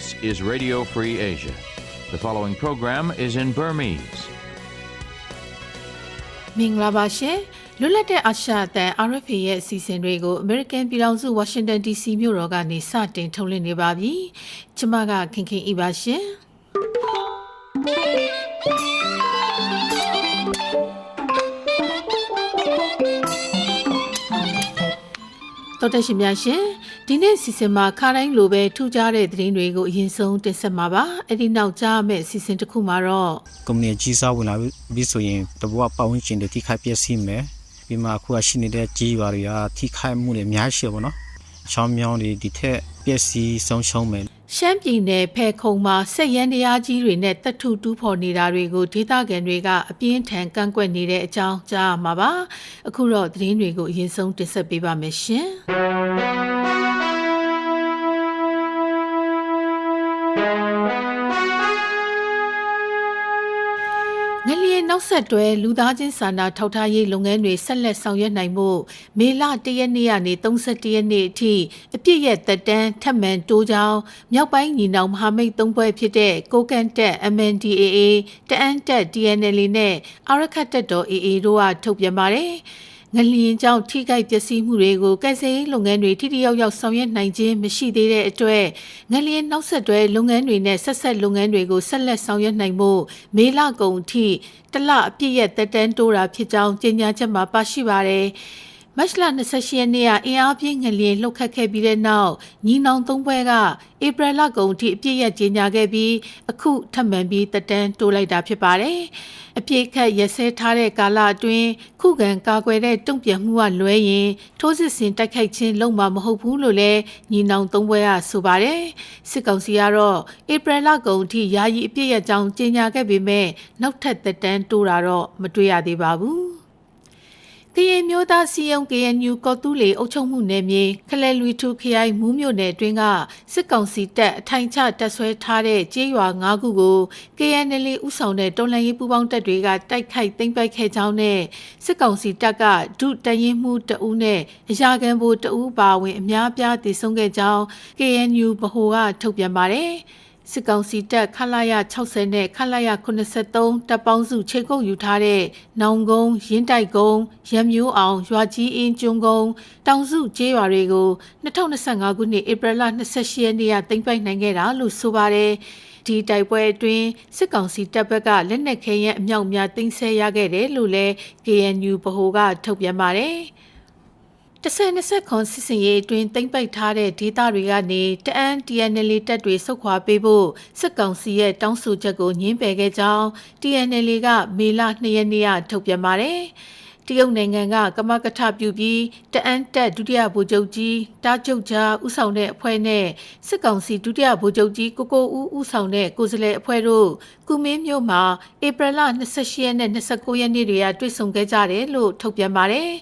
This is Radio Free Asia. The following program is in Burmese. မင်္ဂလာပါရှင်လွတ်လပ်တဲ့အာရှအသံ RFA ရဲ့အစီအစဉ်တွေကို American ပြည်ထောင်စု Washington DC မြို့တော်ကနေစတင်ထုတ်လွှင့်နေပါပြီကျမကခင်ခင်ဤပါရှင်တော်တက်ရှင်များရှင် ဒီနေ့စီစဉ်မှာခါတိုင်းလိုပဲထူးခြားတဲ့သတင်းတွေကိုအရင်ဆုံးတင်ဆက်မှာပါအဲ့ဒီနောက်ကြားမယ့်စီစဉ်တစ်ခုမှာတော့ကုမ္ပဏီကြီးစားဝင်လာပြီးဆိုရင်တဘဝပတ်ဝန်းကျင်တွေထိခိုက်ပျက်စီးမယ်ပြီးမှအခုကရှိနေတဲ့ကြီးရွာတွေကထိခိုက်မှုတွေအများရှိပါတော့ချောင်းမြောင်းတွေဒီထက်ပျက်စီးဆုံးရှုံးမယ်ရှမ်းပြည်နယ်ဖဲခုံမှာဆက်ရန်တရားကြီးတွေနဲ့တပ်ထုတူးဖော်နေတာတွေကိုဒေသခံတွေကအပြင်းထန်ကန့်ကွက်နေတဲ့အကြောင်းကြားမှာပါအခုတော့သတင်းတွေကိုအရင်ဆုံးတင်ဆက်ပေးပါမယ်ရှင် နောက်ဆက်တွဲလူသားချင်းစာနာထောက်ထားရေးလုပ်ငန်းတွေဆက်လက်ဆောင်ရွက်နိုင်မှုမေလ၁ရက်နေ့ကနေ31ရက်နေ့အထိအပြည့်ရဲ့သက်တမ်းထပ်မံတိုးကြောင်းမြောက်ပိုင်းညီနောင်မဟာမိတ်သုံးဖွဲ့ဖြစ်တဲ့ကိုကန်တက် MNDAA တအန်တက် TNL နဲ့အာရခတ်တက်တော် AA တို့ကထုတ်ပြန်ပါတယ်။ ငလျင်ကြောင့်ထိခိုက်ပျက်စီးမှုတွေကိုကယ်ဆယ်ရေးလုပ်ငန်းတွေထိထိရောက်ရောက်ဆောင်ရွက်နိုင်ခြင်းမရှိသေးတဲ့အတွက်ငလျင်နောက်ဆက်တွဲလုပ်ငန်းတွေနဲ့ဆက်ဆက်လုပ်ငန်းတွေကိုဆက်လက်ဆောင်ရွက်နိုင်ဖို့မေလကုန်အထိတလအပြည့်ရဲ့တက်တန်းတိုးတာဖြစ်ကြောင်းကြေညာချက်မှာပါရှိပါတယ်။ မတ်လ28ရက်နေ့ကအင်အားပြင်းငလျင်လှုပ်ခတ်ခဲ့ပြီးတဲ့နောက်ညီနောင်သုံးဘွဲကဧပြီလကုန်ထိအပြည့်ရကြေညာခဲ့ပြီးအခုထပ်မံပြီးတက်တန်းတိုးလိုက်တာဖြစ်ပါတယ်။အပြည့်ခတ်ရစဲထားတဲ့ကာလအတွင်းခုခံကာကွယ်တဲ့တုံ့ပြန်မှုကလွဲရင်ထိုးစစ်ဆင်တိုက်ခိုက်ခြင်းလုံးဝမဟုတ်ဘူးလို့လည်းညီနောင်သုံးဘွဲကဆိုပါတယ်။စစ်ကောင်စီကတော့ဧပြီလကုန်ထိယာယီအပြည့်ရကြောင်းကြေညာခဲ့ပေမဲ့နောက်ထပ်တက်တန်းတိုးတာတော့မတွေ့ရသေးပါဘူး။ ကရင်မျိုးသားစီယုံ KNU ကော်တူးလေအုပ်ချုပ်မှုနယ်မြေခလဲလူထူခရိုင်မူးမြို့နယ်အတွင်းကစစ်ကောင်စီတပ်အထိုင်ချတပ်ဆွဲထားတဲ့ကျေးရွာ၅ခုကို KNL ဥဆောင်တဲ့တော်လှန်ရေးပူးပေါင်းတပ်တွေကတိုက်ခိုက်သိမ်းပိုက်ခဲ့ကြောင်းနဲ့စစ်ကောင်စီတပ်ကဒုတရင်မှုတအူးနဲ့အရာခံဘိုတအူးပါဝင်အများပြားတည်ဆုံခဲ့ကြောင်း KNU ဗဟိုကထုတ်ပြန်ပါတယ်။ စစ်ကောင်စီတပ်ခလာရ60နဲ့ခလာရ83တပ်ပေါင်းစုချိန်ကုတ်ယူထားတဲ့နောင်ကုန်းရင်းတိုက်ကုန်းရံမျိုးအောင်ရွာကြီးအင်းကျွန်းကုန်းတောင်စုကျေးရွာတွေကို2025ခုနှစ်ဧပြီလ28ရက်နေ့ကတင်ပိုက်နိုင်ခဲ့တာလို့ဆိုပါတယ်ဒီတိုက်ပွဲအတွင်းစစ်ကောင်စီတပ်ဘက်ကလက်နက်ခဲယမ်းအမြောက်များတင်ဆက်ရခဲ့တယ်လို့လည်း KNU ဗဟိုကထုတ်ပြန်ပါတယ်။ တစ်ဆက်နှစ်ဆက်ခွန်စစ်စင်ရေးအတွင်းတိမ့်ပိုက်ထားတဲ့ဒေသတွေကနေတအန်း TNL တပ်တွေဆုတ်ခွာပေးဖို့စစ်ကောင်စီရဲ့တောင်းဆိုချက်ကိုညှင်းပယ်ခဲ့ကြောင်း TNL ကမေလ2ရက်နေ့ကထုတ်ပြန်ပါတယ်။တရုတ်နိုင်ငံကကမကထပြုပြီးတအန်းတက်ဒုတိယဗိုလ်ချုပ်ကြီးတားကျုပ်ကြားဦးဆောင်တဲ့အဖွဲ့နဲ့စစ်ကောင်စီဒုတိယဗိုလ်ချုပ်ကြီးကိုကိုဦးဦးဆောင်တဲ့ကိုယ်စားလှယ်အဖွဲ့တို့ကုမင်းမြို့မှာဧပြီလ28ရက်နဲ့29ရက်နေ့တွေကတွေ့ဆုံခဲ့ကြတယ်လို့ထုတ်ပြန်ပါတယ်။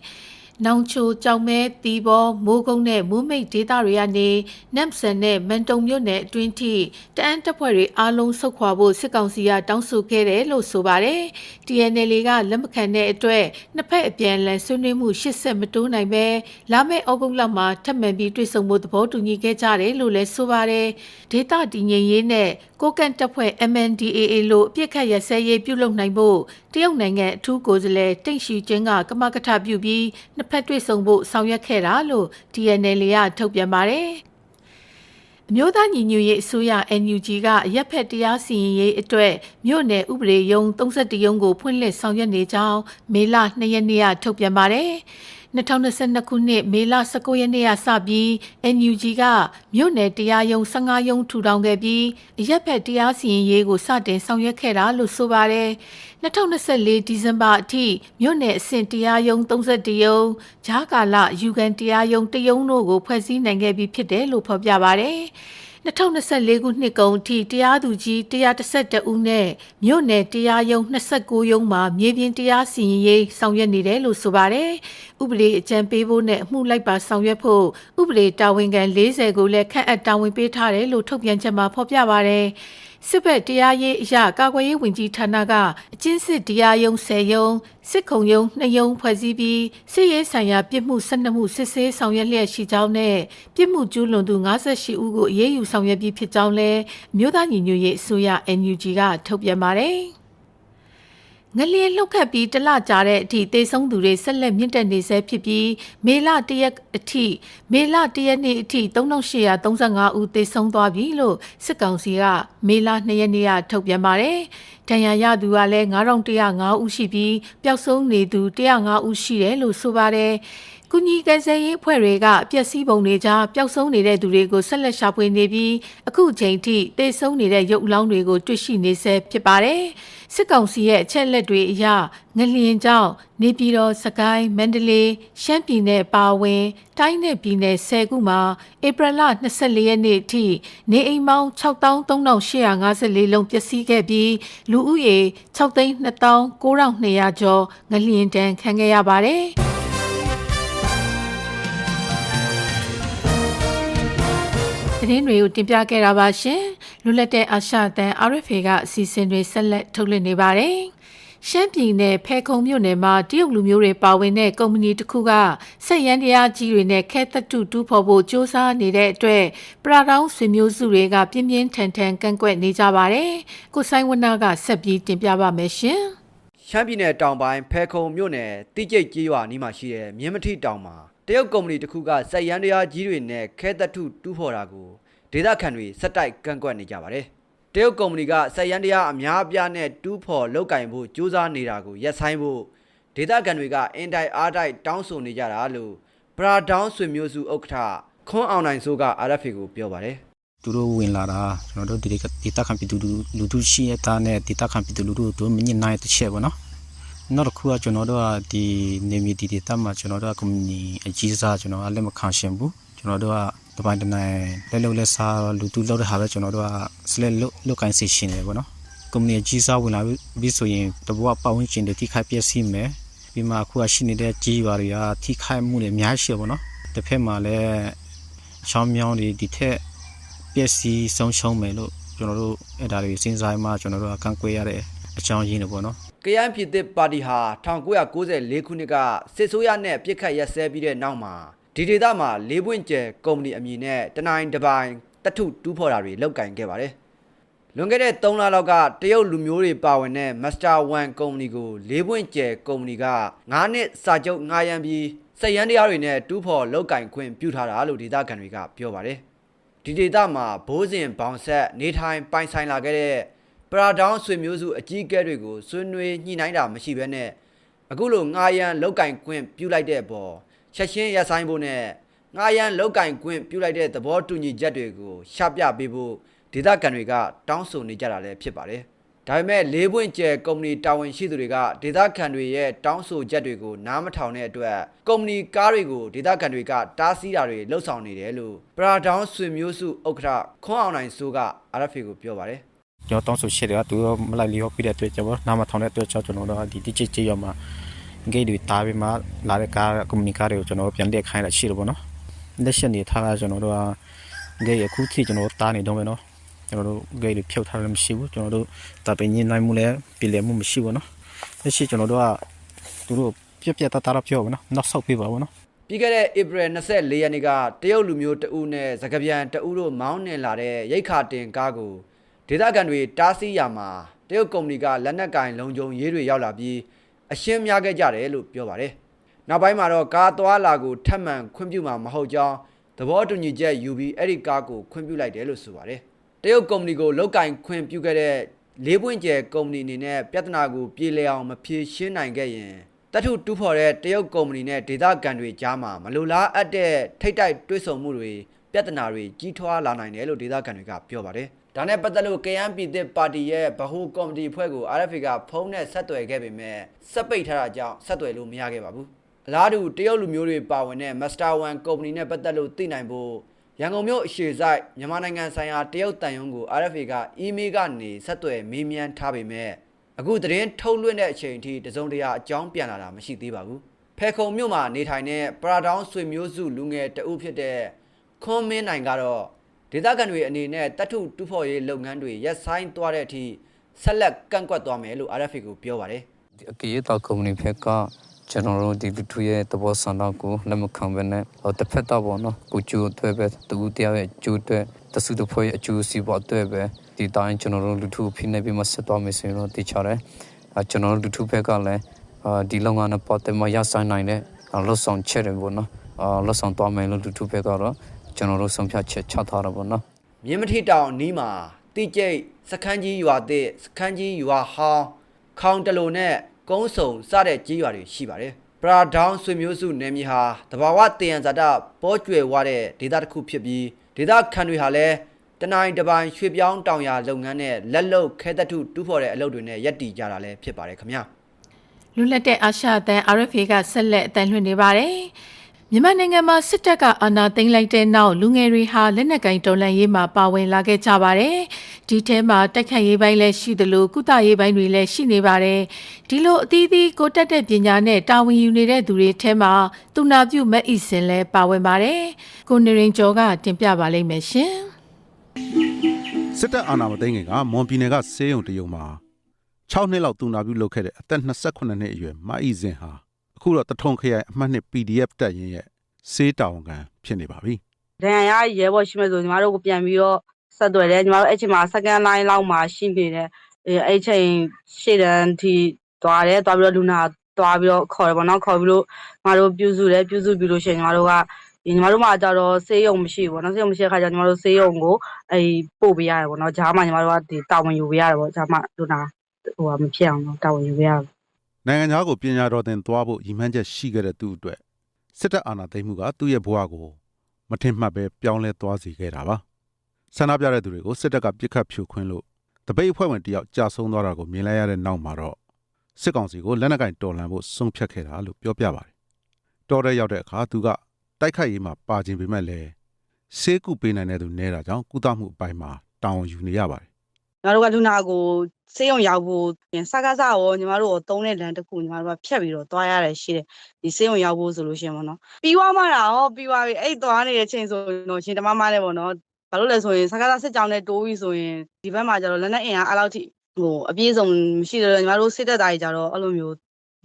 နောင်ချိုကြောင်မဲတီဘောမိုးကုန်းနဲ့မိုးမိတ်ဒေသတွေကနေနမ်ဆန်နဲ့မန်တုံမြို့နယ်အတွင်းထိတအန်းတပ်ဖွဲ့တွေအားလုံးဆုတ်ခွာဖို့စစ်ကောင်စီကတောင်းဆိုခဲ့တယ်လို့ဆိုပါတယ်။ TNL ကလက်မခံတဲ့အတွက်နှစ်ဖက်အပြန်အလှန်ဆွေးနွေးမှု80မတိုးနိုင်ပဲလာမယ့်ဩဂုတ်လမှာထပ်မံပြီးတွေ့ဆုံဖို့သဘောတူညီခဲ့ကြတယ်လို့လည်းဆိုပါတယ်။ဒေသတည်ငြိမ်ရေးနဲ့ကိုကန့်တပ်ဖွဲ့ MNDAA လို့အပြစ်ခတ်ရစဲရေးပြုလုပ်နိုင်ဖို့တရုတ်နိုင်ငံအထူးကိုယ်စားလှယ်တိန့်ရှီကျင်းကကမကထပြုပြီးနှစ်ဖက်တွေ့ဆုံဖို့ဆောင်ရွက်ခဲ့တာလို့ TNL ကထုတ်ပြန်ပါတယ်။အမျိုးသားညီညွတ်ရေးအစိုးရ NUG ကအရက်ဖက်တရားစီရင်ရေးအတွက်မြို့နယ်ဥပဒေယုံ31ရုံးကိုဖွင့်လှစ်ဆောင်ရွက်နေကြောင်းမေလ2ရက်နေ့ကထုတ်ပြန်ပါတယ်။ 2022ခုနှစ်မေလ19ရက်နေ့ကစပြီး NUG ကမြို့နယ်တရားရုံး15ရုံးထူထောင်ခဲ့ပြီးအရက်ဖက်တရားစီရင်ရေးကိုစတင်ဆောင်ရွက်ခဲ့တာလို့ဆိုပါတယ်2024ဒီဇင်ဘာအထိမြို့နယ်အဆင့်တရားရုံး31ရုံးဂျားကာလယူကန်တရားရုံးတရုံးတို့ကိုဖွဲ့စည်းနိုင်ခဲ့ပြီးဖြစ်တယ်လို့ဖော်ပြပါတယ်။ 2024ခုနှစ်ကုန်အထိတရားသူကြီး112ဦးနဲ့မြို့နယ်တရားရုံး29ရုံးမှာမြေပြင်တရားစီရင်ရေးဆောင်ရွက်နေတယ်လို့ဆိုပါတယ်။ဥပဒေအကြံပေးဖို့နဲ့အမှုလိုက်ပါဆောင်ရွက်ဖို့ဥပဒေတာဝန်ခံ40ကိုလည်းခန့်အပ်တာဝန်ပေးထားတယ်လို့ထုတ်ပြန်ချက်မှာဖော်ပြပါတယ်။ စစ်ဘက်တရားရေးအရာကာကွယ်ရေးဝန်ကြီးဌာနကအကျဉ်းစစ်တရားရုံး10ရုံးစစ်ခုံရုံး2ရုံးဖွဲ့စည်းပြီးစစ်ရေးဆိုင်ရာပြစ်မှု12မှုစစ်ဆေးဆောင်ရွက်လျက်ရှိကြောင်းနဲ့ပြစ်မှုကျူးလွန်သူ58ဦးကိုအရေးယူဆောင်ရွက်ပြီးဖြစ်ကြောင်းလည်းအမျိုးသားညီညွတ်ရေးအစိုးရ NUG ကထုတ်ပြန်ပါတယ်။ ငလျင်လှုပ်ခတ်ပြီးတလကြာတဲ့အထိသေဆုံးသူတွေဆက်လက်မြင့်တက်နေဆဲဖြစ်ပြီးမေလတရက်အထိမေလတရက်နေ့အထိ3835ဦးသေဆုံးသွားပြီလို့စစ်ကောင်စီကမေလ2ရက်နေ့ကထုတ်ပြန်ပါတယ်။ဒဏ်ရာရသူကလည်း9105ဦးရှိပြီးပျောက်ဆုံးနေသူ105ဦးရှိတယ်လို့ဆိုပါတယ်။ ကုညီကယ်ဆယ်ရေးအဖွဲ့တွေကအပျက်စီးပုံတွေကြားပျောက်ဆုံးနေတဲ့သူတွေကိုဆက်လက်ရှာဖွေနေပြီးအခုချိန်ထိသေဆုံးနေတဲ့ရုပ်အလောင်းတွေကိုတွေ့ရှိနေဆဲဖြစ်ပါတယ်။စစ်ကောင်စီရဲ့အချက်လက်တွေအရငလျင်ကြောင့်နေပြည်တော်စကိုင်းမန္တလေးရှမ်းပြည်နယ်ပါဝင်တိုင်းနယ်ပြည်နယ်10ခုမှာဧပြီလ24ရက်နေ့အထိနေအိမ်ပေါင်း63,854လုံးပျက်စီးခဲ့ပြီးလူဦးရေ6,29200ကျော်ငလျင်တန်းခံခဲ့ရပါတယ်။ သတင်းတွေကိုတင်ပြခဲ့တာပါရှင်လွတ်လပ်တဲ့အာရှအသံ RFA ကအစီအစဉ်တွေဆက်လက်ထုတ်လွှင့်နေပါတယ်ရှမ်းပြည်နယ်ဖဲခုံမြို့နယ်မှာတရုတ်လူမျိုးတွေပါဝင်တဲ့ကုမ္ပဏီတစ်ခုကစက်ရန်တရားကြီးတွေနဲ့ခဲသက်တုတူးဖော်ဖို့စ조사နေတဲ့အတွက်ပရာတောင်းဆွေမျိုးစုတွေကပြင်းပြင်းထန်ထန်ကန့်ကွက်နေကြပါတယ်ကိုဆိုင်ဝနာကဆက်ပြီးတင်ပြပါမယ်ရှင်ရှမ်းပြည်နယ်တောင်ပိုင်းဖဲခုံမြို့နယ်တိကျိတ်ကြီးရွာနီးမှာရှိတဲ့မြင်းမထိတောင်မှာ တရုတ်ကုမ္ပဏီတစ်ခုကစက်ရန်တရားကြီးတွေနဲ့ခဲသက်ထုတူးဖော်တာကိုဒေသခံတွေစက်တိုက်ကန့်ကွက်နေကြပါတယ်။တရုတ်ကုမ္ပဏီကစက်ရန်တရားအများအပြားနဲ့တူးဖော်လုတ်ကင်ဖို့ကြိုးစားနေတာကိုရပ်ဆိုင်းဖို့ဒေသခံတွေကအင်တိုင်အားတိုက်တောင်းဆိုနေကြတာလို့ပရာဒေါင်းဆွေမျိုးစုဥက္ကဋ္ဌခွန်းအောင်နိုင်စိုးက RFA ကိုပြောပါတယ်။သူတို့ဝင်လာတာကျွန်တော်တို့ဒီဒေတာခံပြည်သူလူထုရှိရတာနဲ့ဒေတာခံပြည်သူလူထုတို့မညစ်နိုင်တဲ့ချက်ပေါ့နော် နောက်တစ်ခုကကျွန်တော်တို့ကဒီနေမီဒီဒေတာမှာကျွန်တော်တို့ကကွန်မြူနီအကြီးစားကျွန်တော်ကလက်မခံရှင်ဘူးကျွန်တော်တို့ကတပိုင်းတနိုင်လက်လုံးလက်စားလူတူလောက်တဲ့ဟာပဲကျွန်တော်တို့ကစလက်လုတ်လုတ်ကိုင်းစီရှင်တယ်ပေါ့နော်ကွန်မြူနီအကြီးစားဝင်လာပြီးဆိုရင်တဘဝပတ်ဝန်းကျင်တွေထိခိုက်ပျက်စီးမယ်ပြီးမှအခုကရှိနေတဲ့ကြီးရွာတွေကထိခိုက်မှုတွေအများရှိတယ်ပေါ့နော်တစ်ဖက်မှာလည်းချောင်းမြောင်းတွေဒီထက်ပျက်စီးဆုံးရှုံးမယ်လို့ကျွန်တော်တို့အဲ့ဒါတွေစဉ်းစားမှကျွန်တော်တို့အကန့်ကွက်ရတဲ့အကြောင်းရင်းတွေပေါ့နော် ကယန်းပြည်သစ်ပါတီဟာ1994ခုနှစ်ကစစ်ဆိုးရနဲ့ပြစ်ခတ်ရက်စဲပြီးတဲ့နောက်မှာဒီဒေသမှာလေးပွင့်ကျဲကုမ္ပဏီအမည်နဲ့တနိုင်တစ်ပိုင်းတထုတူးဖော်တာတွေလုပ်ကင်ခဲ့ပါတယ်။လွန်ခဲ့တဲ့3လလောက်ကတရုတ်လူမျိုးတွေပါဝင်တဲ့ Master 1ကုမ္ပဏီကိုလေးပွင့်ကျဲကုမ္ပဏီက9နှစ်စာချုပ်ငှားရမ်းပြီးစက်ရန်တရားတွေနဲ့တူးဖော်လုပ်ကင်ခွင့်ပြုထားတာလို့ဒေသခံတွေကပြောပါတယ်။ဒီဒေသမှာဘိုးစဉ်ဘောင်ဆက်နေထိုင်ပိုင်ဆိုင်လာခဲ့တဲ့ ပရာဒေါင်းဆွေမျိုးစုအကြီးအကဲတွေကိုဆွေးနွေးညှိနှိုင်းတာမရှိဘဲနဲ့အခုလိုငားရန်လောက်ကင်ခွင့်ပြုလိုက်တဲ့အပေါ်ချက်ချင်းရပ်ဆိုင်ဖို့နဲ့ငားရန်လောက်ကင်ခွင့်ပြုလိုက်တဲ့သဘောတူညီချက်တွေကိုရှာပြပေးဖို့ဒေသခံတွေကတောင်းဆိုနေကြတာလည်းဖြစ်ပါတယ်။ဒါပေမဲ့လေးပွင့်ကျဲကုမ္ပဏီတာဝန်ရှိသူတွေကဒေသခံတွေရဲ့တောင်းဆိုချက်တွေကိုနားမထောင်တဲ့အတွက်ကုမ္ပဏီကားတွေကိုဒေသခံတွေကတားဆီးတာတွေလှုပ်ဆောင်နေတယ်လို့ပရာဒေါင်းဆွေမျိုးစုဥက္ကဋ္ဌခွန်းအောင်နိုင်စိုးက RFA ကိုပြောပါတယ် ကျွန်တော်တောင်းဆိုချက်တွေကသူတို့မလိုက်လျောပြတဲ့အတွက်ကျွန်တော်နားမထောင်တဲ့အတွက်ကြောင့်ကျွန်တော်တို့ဒီတိကျကျရမှာဂိတ်တွေတားပြီးမှလာတဲ့ကားကွန်မြူနီကားတွေကိုကျွန်တော်ပြန်လက်ခိုင်းတာရှိတယ်ပေါ့နော်လက်ချက်နေထားတာကျွန်တော်တို့ကဂိတ်အခုထိကျွန်တော်တားနေတော့မယ်နော်ကျွန်တော်တို့ဂိတ်တွေဖြုတ်ထားလည်းမရှိဘူးကျွန်တော်တို့တာပင်ညင်းနိုင်မှုလည်းပြည်လည်မှုမရှိဘူးနော်လက်ရှိကျွန်တော်တို့ကသူတို့ပြက်ပြက်တတရပြောပါနော်နောက်ဆောက်ပြပါဘောနော်ပြီးခဲ့တဲ့ဧပြီ24ရက်နေ့ကတရုတ်လူမျိုးတဦးနဲ့စကပြန်တဦးတို့မောင်းနှင်လာတဲ့ရိတ်ခါတင်ကားကို ဒေသခံတွေတားဆီးရမှာတရုတ်ကုမ္ပဏီကလက်နက်ကင်လုံခြုံရေးတွေရောက်လာပြီးအရှင်းများခဲ့ကြတယ်လို့ပြောပါတယ်။နောက်ပိုင်းမှာတော့ကားသွားလာကိုထပ်မံခွင့်ပြုမှာမဟုတ်ကြောင်းသဘောတူညီချက်ယူပြီးအဲ့ဒီကားကိုခွင့်ပြုလိုက်တယ်လို့ဆိုပါတယ်။တရုတ်ကုမ္ပဏီကိုလောက်ကင်ခွင့်ပြုခဲ့တဲ့လေးပွင့်ကျဲကုမ္ပဏီအနေနဲ့ပြဿနာကိုပြေလည်အောင်မဖြေရှင်းနိုင်ခဲ့ရင်တထုတူးဖော်တဲ့တရုတ်ကုမ္ပဏီနဲ့ဒေသခံတွေကြားမှာမလိုလားအပ်တဲ့ထိတ်တိုက်တွဲဆုံမှုတွေ ပြဿနာတွေကြီးထွားလာနိုင်တယ်လို့ဒေသခံတွေကပြောပါတယ်။ဒါနဲ့ပတ်သက်လို့ KNP သစ်ပါတီရဲ့ဗဟိုကော်မတီအဖွဲ့ကို RFA ကဖုန်းနဲ့ဆက်သွယ်ခဲ့ပေမဲ့စက်ပိတ်ထားတာကြောင့်ဆက်သွယ်လို့မရခဲ့ပါဘူး။အလားတူတရုတ်လူမျိုးတွေပါဝင်တဲ့ Master 1ကုမ္ပဏီနဲ့ပတ်သက်လို့သိနိုင်ဖို့ရန်ကုန်မြို့အရှေ့ဆိုင်မြန်မာနိုင်ငံဆိုင်ရာတရုတ်တန်ယုံကို RFA ကအီးမေးလ်ကနေဆက်သွယ်မေးမြန်းထားပေမဲ့အခုသတင်းထုတ်လွှင့်တဲ့အချိန်အထိတစုံတရာအကြောင်းပြန်လာတာမရှိသေးပါဘူး။ဖဲခုံမြို့မှာနေထိုင်တဲ့ပရာဒေါင်းဆွေမျိုးစုလူငယ်တဦးဖြစ်တဲ့ ခွန်မင်းနိုင်ကတော့ဒေသခံတွေအနေနဲ့တပ်ထုတူဖို့ရေးလုပ်ငန်းတွေရက်ဆိုင်သွားတဲ့အထိဆက်လက်ကန့်ကွက်သွားမယ်လို့ RFA ကိုပြောပါတယ်ဒီအကေရတာကုမ္ပဏီဖက်ကကျွန်တော်တို့ဒီလူထုရဲ့သဘောဆန္ဒကိုလက်မခံဘဲနဲ့ဟောတစ်ဖက်တော့ဘောနော်ကိုကျိုးအတွက်ပဲတူတရားရဲ့ကျိုးအတွက်တဆူတဖွဲ့ရဲ့အကျိုးစီးပွားအတွက်ပဲဒီတိုင်းကျွန်တော်တို့လူထုဖိနေပြီးမှဆက်သွားမယ်ဆိုရင်တော့တည်ချတယ်အဲကျွန်တော်တို့လူထုဘက်ကလည်းအာဒီလုပ်ငန်းနဲ့ပတ်သက်မှရဆိုင်နိုင်တဲ့လှုပ်ဆောင်ချက်တွေပေါ့နော်အာလှုပ်ဆောင်သွားမယ်လို့လူထုဘက်ကတော့ ကျွန်တော်တို့ဆုံးဖြတ်ချက်ချထားတာပေါ့နော်မြင်းမထိတောင်နီးမှာတိကျိတ်စခန်းကြီးရွာသစ်စခန်းကြီးရွာဟောင်းခေါင်တလိုနဲ့ကုန်းစုံစတဲ့ကြီးရွာတွေရှိပါတယ်ပရာဒေါင်းဆွေမျိုးစုနယ်မြေဟာတဘာဝတည်ရန်ဇာတာပေါ်ကျွယ်ဝတဲ့ဒေသတစ်ခုဖြစ်ပြီးဒေသခံတွေဟာလည်းတနိုင်တပိုင်ရွှေပြောင်းတောင်ယာလုပ်ငန်းနဲ့လက်လုံခဲတထုတူးဖော်တဲ့အလုပ်တွေနဲ့ရက်တည်ကြတာလည်းဖြစ်ပါတယ်ခင်ဗျာလွတ်လပ်တဲ့အာရှအသံ RFA ကဆက်လက်အသံလွှင့်နေပါတယ်။ မြန်မာနိုင်ငံမှာစစ်တပ်ကအာဏာသိမ်းလိုက်တဲ့နောက်လူငယ်တွေဟာလက်နက်ကင်တော်လှန်ရေးမှာပါဝင်လာခဲ့ကြပါတယ်။ဒီထဲမှာတိုက်ခိုက်ရေးပိုင်းလည်းရှိသလိုကုသရေးပိုင်းတွေလည်းရှိနေပါတယ်။ဒီလိုအသီးသီးကိုတက်တဲ့ပညာနဲ့တာဝန်ယူနေတဲ့သူတွေထဲမှာသူနာပြုမက်အီစင်လည်းပါဝင်ပါတယ်။ကိုနေရင်ကျော်ကတင်ပြပါလိမ့်မယ်ရှင်။စစ်တပ်အာဏာမသိမ်းခင်ကမွန်ပြည်နယ်ကဆေးရုံတရုံမှာ6နှစ်လောက်တူနာပြုလုပ်ခဲ့တဲ့အသက်28နှစ်အရွယ်မအီဇင်ဟာ အခုတော့တထုံခရိုင်အမှတ်နှစ် PDF တက်ရင်ရဲ့ဆေးတာဝန်ခံဖြစ်နေပါပြီဒဏ်ရာရရဲဘော်ရှိမဲ့ဆိုညီမတို့ကိုပြန်ပြီးတော့ဆက်သွယ်တယ်ညီမတို့အဲ့ချိန်မှာ second line လောက်မှာရှိနေတယ်အဲအဲ့ချိန်ရှေ့တန်းထိသွားတယ်သွားပြီးတော့လူနာသွားပြီးတော့ခေါ်တယ်ပေါ့နော်ခေါ်ပြီးလို့ညီမတို့ပြုစုတယ်ပြုစုပြီးလို့ရှိရင်ညီမတို့ကဒီညီမတို့မှာကြတော့ဆေးရုံမရှိဘူးပေါ့နော်ဆေးရုံမရှိတဲ့ခါကျညီမတို့ဆေးရုံကိုအဲပို့ပေးရတယ်ပေါ့နော်ဂျားမှာညီမတို့ကဒီတာဝန်ယူပေးရတယ်ပေါ့ဂျားမှာလူနာဟိုဟာမဖြစ်အောင်တော့တာဝန်ယူပေးရတယ်။ နိုင်ငံသားကိုပညာတော်သင်သွားဖို့ရည်မှန်းချက်ရှိခဲ့တဲ့သူအတွက်စစ်တပ်အာဏာသိမ်းမှုကသူ့ရဲ့ဘဝကိုမထင်မှတ်ပဲပြောင်းလဲသွားစေခဲ့တာပါ။ဆန္ဒပြတဲ့သူတွေကိုစစ်တပ်ကပြစ်ခတ်ဖြိုခွင်းလို့တပိတ်အဖွဲ့ဝင်တယောက်ကြာဆုံးသွားတာကိုမြင်လိုက်ရတဲ့နောက်မှာတော့စစ်ကောင်စီကိုလက်နက်ကင်တော်လှန်ဖို့ဆုံးဖြတ်ခဲ့တာလို့ပြောပြပါတယ်။တော်တဲ့ရောက်တဲ့အခါသူကတိုက်ခိုက်ရေးမှာပါခြင်းပေမဲ့လည်းဆေးကုပေးနိုင်တဲ့သူနဲတာကြောင့်ကုသမှုအပိုင်းမှာတောင်းယူနေရပါတယ်ညီမတို့ကလူနာကို စေးရုံရောက်ဖို့ပြင်စကားစားရောညီမတို့ကိုသုံးတဲ့လမ်းတစ်ခုညီမတို့ကဖြတ်ပြီးတော့သွားရတယ်ရှိတယ်ဒီစေးရုံရောက်ဖို့ဆိုလို့ရှိရင်ပေါ့နော်ပြီးသွားမှတာဟောပြီးသွားပြီအဲ့သွားနေတဲ့ချိန်ဆိုရင်တော့ရှင်တမမနဲ့ပေါ့နော်ဘာလို့လဲဆိုရင်စကားစားစစ်ကြောင်းနဲ့တိုးပြီးဆိုရင်ဒီဘက်မှာကျတော့လက်နဲ့အင်အားအဲ့လောက်ထိဟိုအပြည့်စုံမရှိတော့ညီမတို့စစ်သက်သားကြီးကျတော့အဲ့လိုမျိုး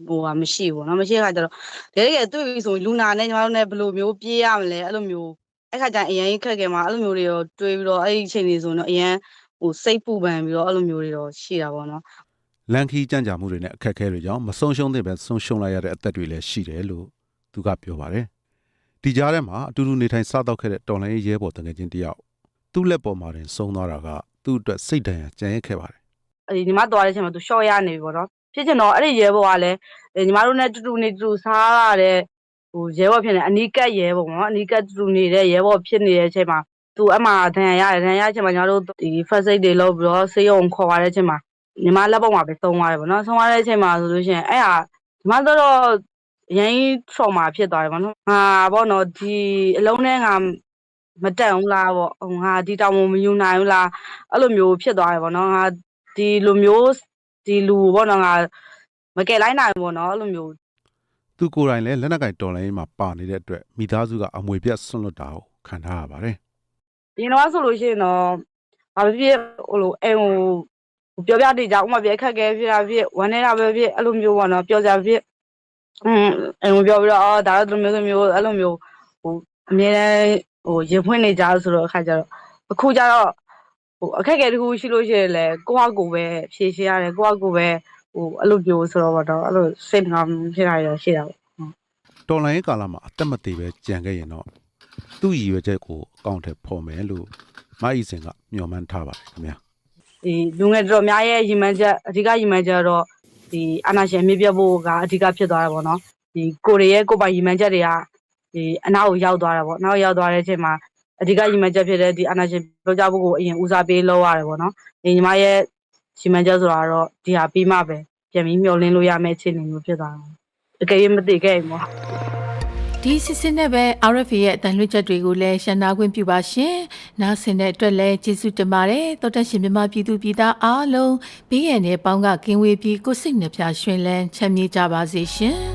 ဟိုဟာမရှိဘူးပေါ့နော်မရှိတဲ့ခါကျတော့တကယ်တွေ့ပြီဆိုရင်လူနာနဲ့ညီမတို့နဲ့ဘယ်လိုမျိုးပြေးရမလဲအဲ့လိုမျိုးအဲ့ခါကျရင်အရင်ခက်ခဲမှာအဲ့လိုမျိုးတွေတော့တွေးပြီးတော့အဲ့ဒီချိန်တွေဆိုရင်တော့အရင် ဟိုစိတ်ပူပန်ပြီးတော့အဲ့လိုမျိုးတွေတော့ရှိတာပေါ့နော်။လန်ခီကြံ့ကြာမှုတွေနဲ့အခက်အခဲတွေကြောင့်မဆုံးရှုံးတဲ့ပဲဆုံးရှုံးလိုက်ရတဲ့အသက်တွေလည်းရှိတယ်လို့သူကပြောပါတယ်။ဒီကြားထဲမှာအတူတူနေထိုင်စားတော့ခဲ့တဲ့တော်လိုင်းရေးရဲဘော်တငယ်ချင်းတယောက်သူ့လက်ပေါ်မှာတင်ဆုံးသွားတာကသူ့အတွက်စိတ်ဒဏ်ရာကြံရခဲ့ပါတယ်အဲ့ဒီညီမသွားတဲ့အချိန်မှာသူရှော့ရနေပြီပေါ့နော်ဖြစ်ချင်တော့အဲ့ဒီရဲဘော်ကလည်းအဲ့ညီမတို့နဲ့တူတူနေတူတူစားရတဲ့ဟိုရဲဘော်ဖြစ်နေအနီးကပ်ရဲဘော်ပေါ့နော်အနီးကပ်တူတူနေတဲ့ရဲဘော်ဖြစ်နေတဲ့အချိန်မှာ သူအမှဒဏ်ရာရတယ်ဒဏ်ရာရတဲ့အချိန်မှာညီမတို့ဒီ first aid တွေလုပ်ပြီးတော့ဆေးရုံခေါ်ရတဲ့အချိန်မှာညီမလက်ပေါ်မှာပဲသုံးသွားတယ်ပေါ့နော်သုံးသွားတဲ့အချိန်မှာဆိုလို့ရှိရင်အဲ့ဟာညီမတို့တော့ရင်း trauma ဖြစ်သွားတယ်ပေါ့နော်ဟာပေါ့နော်ဒီအလုံးနဲ့ငါမတက်ဘူးလားပေါ့ဟိုငါဒီတောင်မယူနိုင်ဘူးလားအဲ့လိုမျိုးဖြစ်သွားတယ်ပေါ့နော်ငါဒီလိုမျိုးဒီလူပေါ့နော်ငါမကယ်လိုက်နိုင်ဘူးပေါ့နော်အဲ့လိုမျိုး။သူကိုယ်တိုင်လည်းလက်နက်ကင်တော်လိုင်းရေးမှာပါနေတဲ့အတွက်မိသားစုကအမွေပြတ်ဆွန့်လွတ်တာကိုခံထားရပါတယ် ဒီတော့ဆိုလို့ရှိရင်တော့ဘာဖြစ်ဖြစ်ဟိုလိုအိမ်ကိုပြောပြနေကြဥမာပြအခက်အခဲဖြစ်တာဖြစ်ဝမ်းနေတာပဲဖြစ်အဲ့လိုမျိုးပေါ့နော်ပြောကြဖြစ်อืมအိမ်ကိုပြောပြီးတော့အော်ဒါတော့ဒီလိုမျိုးဒီလိုမျိုးအဲ့လိုမျိုးဟိုအမြဲတမ်းဟိုရေဖွင့်နေကြဆိုတော့အခါကျတော့အခုကျတော့ဟိုအခက်အခဲတစ်ခုရှိလို့ရှိရင်လည်းကိုယ့်ဟာကိုယ်ပဲဖြေရှင်းရတယ်ကိုယ့်ဟာကိုယ်ပဲဟိုအဲ့လိုမျိုးဆိုတော့တော့အဲ့လိုစိတ်ငါဖြစ်တာရရှိတာပေါ့။တော်လိုင်းရေးကာလမှာအသက်မသေးပဲကြံခဲ့ရင်တော့ သူ့ရည်ရွယ်ချက်ကိုအကောင့်ထဲဖော်မယ်လို့မအီစင်ကမျှော်မှန်းထားပါတယ်ခင်ဗျာ။ဒီလူငယ်တော်များရဲ့ရီမန်းချက်အဓိကရီမန်းချက်တော့ဒီအာနာရှင်အမြင့်ပြတ်ဖို့ကအဓိကဖြစ်သွားတာပေါ့နော်ဒီကိုရီးယားကိုယ်ပိုင်ရီမန်းချက်တွေကဒီအနောက်ကိုရောက်သွားတာပေါ့နောက်ရောက်သွားတဲ့အချိန်မှာအဓိကရီမန်းချက်ဖြစ်တဲ့ဒီအာနာရှင်ပြောကြဖို့ကိုအရင်ဦးစားပေးလုပ်ရတယ်ပေါ့နော်ဒီညီမရဲ့ရီမန်းချက်ဆိုတာတော့ဒီဟာပြီးမှပဲပြန်ပြီးမျှော်လင့်လို့ရမယ့်အခြေအနေမျိုးဖြစ်သွားတာအကယ်၍မသိခဲ့ရင်ပေါ့ ဒီစစ်စစ်နဲ့ပဲ RFA ရဲ့အတန်လွှင့်ချက်တွေကိုလည်းရှင်းနာခွင့်ပြုပါရှင်။နားဆင်တဲ့အတွက်လည်းကျေးဇူးတင်ပါတယ်။တော်တက်ရှင်မြမပြည်သူပြည်သားအားလုံးဘေးရန်နဲ့ပေါင်းကကင်းဝေးပြီးကိုယ်စိတ်နှပြရွှင်လန်းချမ်းမြေ့ကြပါစေရှင်။